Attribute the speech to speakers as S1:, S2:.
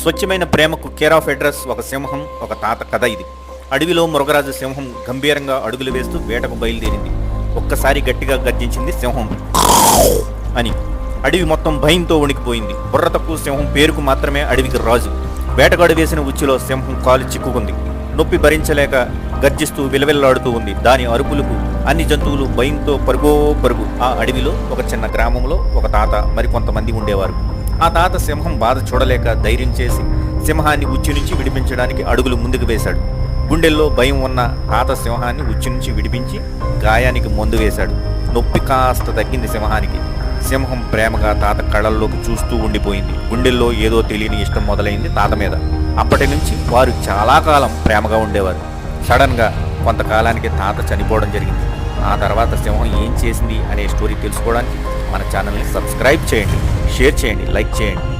S1: స్వచ్ఛమైన ప్రేమకు care of address ఒక సింహం ఒక తాత కథ ఇది. అడవిలో మృగరాజు సింహం గంభీరంగా అడుగులు వేస్తూ వేటకు బయలుదేరింది. ఒక్కసారి గట్టిగా గర్జించింది సింహం. అని. అడవి మొత్తం భయంతో వణికిపోయింది. బుర్ర తక్కువ సింహం పేరుకు మాత్రమే అడవికి రాజు. వేటగాడు వేసిన ఉచ్చులో సింహం కాలు చిక్కుకుంది. నొప్పి భరించలేక గర్జిస్తూ విలవిల్లాడుతూ ఉంది. దాని అరుపులకు అన్ని జంతువులు భయంతో పరుగో పరుగు. ఆ అడవిలో ఒక చిన్న గ్రామంలో ఒక తాత మరికొంతమంది ఉండేవారు. ఆ తాత సింహం బాధ చూడలేక ధైర్యం చేసి సింహాన్ని ఉచ్చి నుంచి విడిపించడానికి అడుగులు ముందుకు వేశాడు. గుండెల్లో భయం ఉన్న తాత సింహాన్ని ఉచ్చి నుంచి విడిపించి గాయానికి మందు వేశాడు. నొప్పి కాస్త తగ్గింది సింహానికి. సింహం ప్రేమగా తాత కళ్ళల్లోకి చూస్తూ ఉండిపోయింది. గుండెల్లో ఏదో తెలియని ఇష్టం మొదలైంది తాత మీద. అప్పటి నుంచి వారు చాలా కాలం ప్రేమగా ఉండేవారు. సడన్గా కొంతకాలానికి తాత చనిపోవడం జరిగింది. ఆ తర్వాత సింహం ఏం చేసింది అనే స్టోరీ తెలుసుకోవడానికి మన ఛానల్ని సబ్స్క్రైబ్ చేయండి. షేర్ చేయండి లైక్ చేయండి.